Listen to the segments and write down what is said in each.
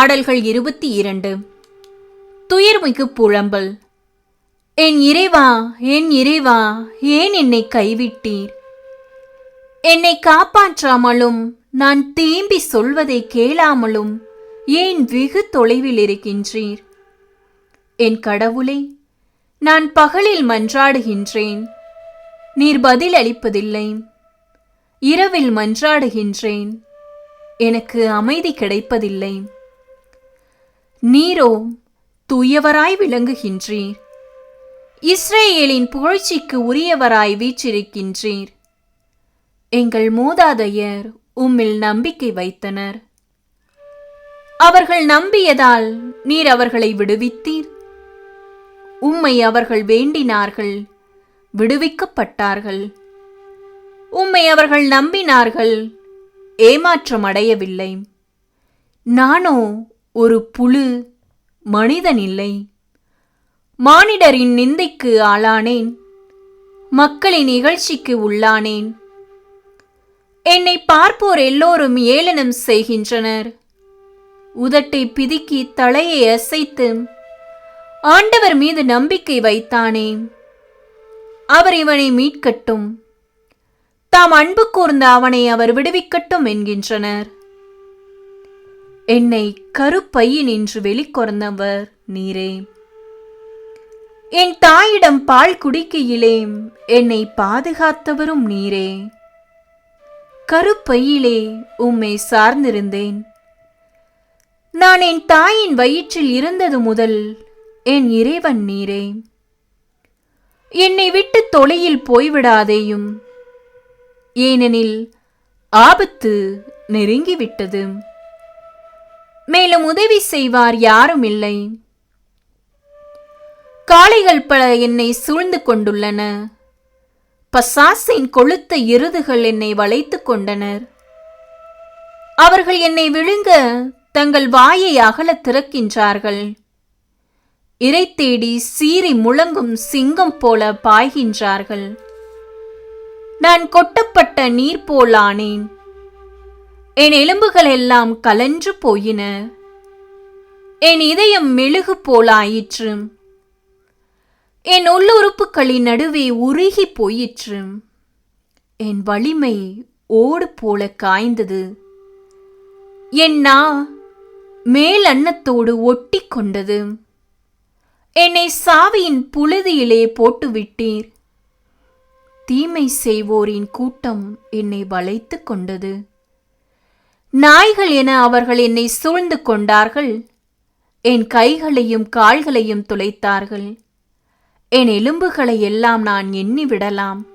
பாடல்கள் இருபத்தி இரண்டு. துயர்மிகு புழம்பல் என் இறைவா என் இறைவா ஏன் என்னை கைவிட்டீர்? என்னை காப்பாற்றாமலும் நான் தீம்பி சொல்வதை கேளாமலும் ஏன் வெகு தொலைவில் இருக்கின்றீர்? என் கடவுளே நான் பகலில் மன்றாடுகின்றேன். நீர் பதில் அளிப்பதில்லை. இரவில் மன்றாடுகின்றேன். எனக்கு அமைதி கிடைப்பதில்லை. நீரோ தூயவராய் விளங்குகின்றீர். இஸ்ரேலின் புகழ்ச்சிக்கு உரியவராய் வீற்றிருக்கின்றீர். எங்கள் மூதாதையர் உம்மில் நம்பிக்கை வைத்தனர். அவர்கள் நம்பியதால் நீர் அவர்களை விடுவித்தீர். உம்மை அவர்கள் வேண்டினார்கள் விடுவிக்கப்பட்டார்கள். உம்மை அவர்கள் நம்பினார்கள் ஏமாற்றம் அடையவில்லை நானோ ஒரு புழு மனிதன் இல்லை மானிடரின் நிந்தைக்கு ஆளானேன். மக்களின் நிகழ்ச்சிக்கு உள்ளானேன். என்னை பார்ப்போர் எல்லோரும் ஏளனம் செய்கின்றனர். உதட்டை பிதுக்கி தலையை அசைத்து ஆண்டவர் மீது நம்பிக்கை வைத்தானே. அவர் இவனை மீட்கட்டும். தாம் அன்பு கூர்ந்த அவனை அவர் விடுவிக்கட்டும் என்கின்றனர். என்னை கருப்பையினின்று வெளிக்கொறந்தவர் நீரே. என் தாயிடம் பால் குடிக்கையிலே என்னை பாதுகாத்தவரும் நீரே. கருப்பையிலே உம்மை சார்ந்திருந்தேன். நான் என் தாயின் வயிற்றில் இருந்தது முதல் என் இறைவன் நீரே. என்னை விட்டு தொலையில் போய்விடாதேயும். ஏனெனில் ஆபத்து நெருங்கிவிட்டது. மேலும் உதவி செய்வார் யாரும் இல்லை. காளைகள் பல என்னை சூழ்ந்து கொண்டுள்ளன. பசாசின் கொளுத்த எருதுகள் என்னை வளைத்துக் கொண்டனர். அவர்கள் என்னை விழுங்க தங்கள் வாயை அகலத் திறக்கின்றார்கள். இறை தேடி சீறி முழங்கும் சிங்கம் போல பாய்கின்றார்கள். நான் கொட்டப்பட்ட நீர் போலானேன் என் எலும்புகள் எல்லாம் கலன்று போயின. என் இதயம் மெழுகு போலாயிற்று. என் உள்ளுறுப்புகளின் நடுவே உருகி போயிற்று. என் வலிமை ஓடு போல காய்ந்தது. என் நா மேல் அன்னத்தோடு ஒட்டி கொண்டது. என்னை சாவியின் புழுதியிலே போட்டுவிட்டீர். தீமை செய்வோரின் கூட்டம் என்னை வளைத்து கொண்டது. நாய்கள் என அவர்கள் என்னை சூழ்ந்து கொண்டார்கள். என் கைகளையும் கால்களையும் துளைத்தார்கள். என் எலும்புகளை எல்லாம் நான் எண்ணி விடலாம்.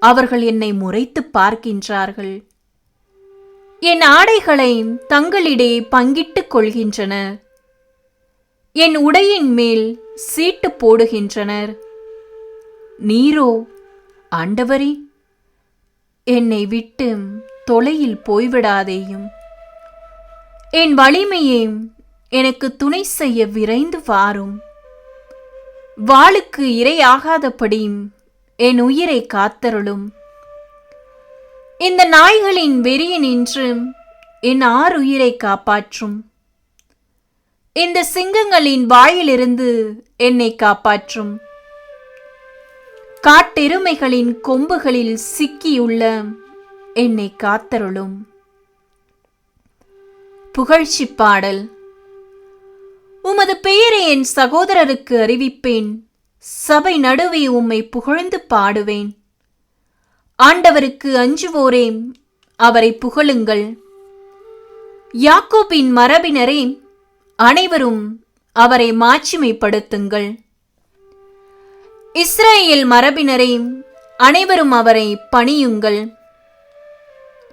அவர்கள் என்னை முறைத்து பார்க்கின்றார்கள். என் ஆடைகளை தங்களிடையே பங்கிட்டுக் கொள்கின்றனர் என் உடையின் மேல் சீட்டு போடுகின்றனர். நீரோ ஆண்டவரே என்னை விட்டு தொலையில் போய்விடாதேயும். என் வலிமையே எனக்கு துணை செய்ய விரைந்து வாரும். வாளுக்கு இரையாகாதபடி என் உயிரை காத்தருளும். இந்த நாய்களின் வெறியினின்று என் ஆறு உயிரை காப்பாற்றும். இந்த சிங்கங்களின் வாயிலிருந்து என்னை காப்பாற்றும். காட்டெருமைகளின் கொம்புகளில் சிக்கியுள்ள என்னை காத்தருளும். புகழ்ச்சி பாடல். உமது பெயரை என் சகோதரருக்கு அறிவிப்பேன். சபை நடுவே உம்மை புகழ்ந்து பாடுவேன். ஆண்டவருக்கு அஞ்சுவோரே அவரை புகழுங்கள். யாக்கோபின் மரபினரே அனைவரும் அவரை மாட்சிமைப்படுத்துங்கள். இஸ்ரேல் மரபினரே அனைவரும் அவரை பணியுங்கள்.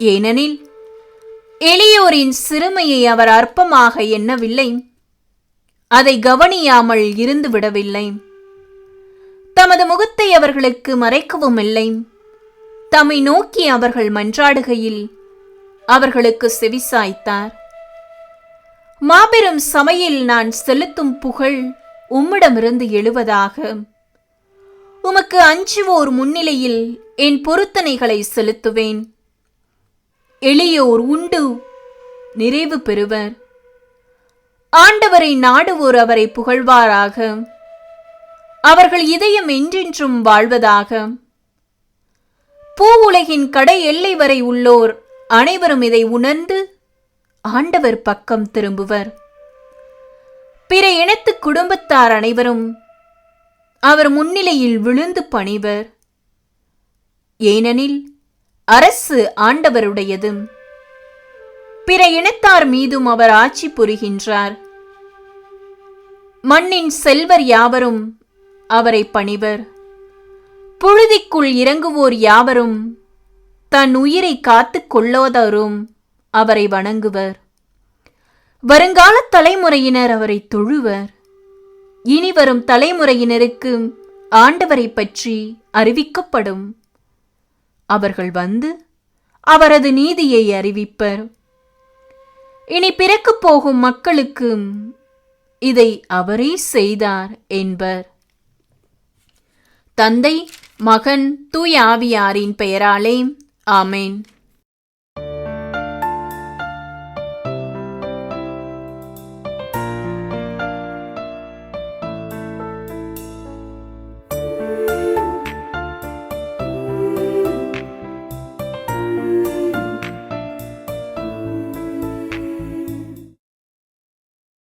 ஏனெனில் எளியோரின் சிறுமையை அவர் அற்பமாக எண்ணவில்லை. அதை கவனியாமல் இருந்து விடவில்லை. தமது முகத்தை அவர்களுக்கு மறைக்கவும் இல்லை. தம்மை நோக்கி அவர்கள் மன்றாடுகையில் அவர்களுக்கு செவிசாய்த்தார். மாபெரும் சமையில் நான் செலுத்தும் புகழ் உம்மிடமிருந்து எழுவதாக. உமக்கு அஞ்சுவோர் முன்னிலையில் என் பொருத்தனைகளை செலுத்துவேன். எளியோர் உண்டு. நிறைவு பெறுவர். ஆண்டவரை நாடுவோர் அவரை புகழ்வாராக. அவர்கள் இதயம் என்றென்றும் வாழ்வதாக. பூ உலகின் கடை எல்லை வரை உள்ளோர் அனைவரும் இதை உணர்ந்து ஆண்டவர் பக்கம் திரும்புவர். பிற இனத்து குடும்பத்தார் அனைவரும் அவர் முன்னிலையில் விழுந்து பணிவர். ஏனெனில் அரசு ஆண்டவருடையது. பிற இனத்தார் மீதும் அவர் ஆட்சி புரிகின்றார். மண்ணின் செல்வர் யாவரும் அவரை பணிவர். புழுதிக்குள் இறங்குவோர் யாவரும் தன் உயிரை காத்துக் கொள்ளாதோரும் அவரை வணங்குவர். வருங்கால தலைமுறையினர் அவரை தொழுவர். இனி வரும் தலைமுறையினருக்கு ஆண்டவரை பற்றி அறிவிக்கப்படும். அவர்கள் வந்து அவரது நீதியை அறிவிப்பர். இனி பிறக்கப் போகும் மக்களுக்கு இதை அவரே செய்தார் என்பர். தந்தை மகன் தூய ஆவியாரின் பெயராலே ஆமேன்.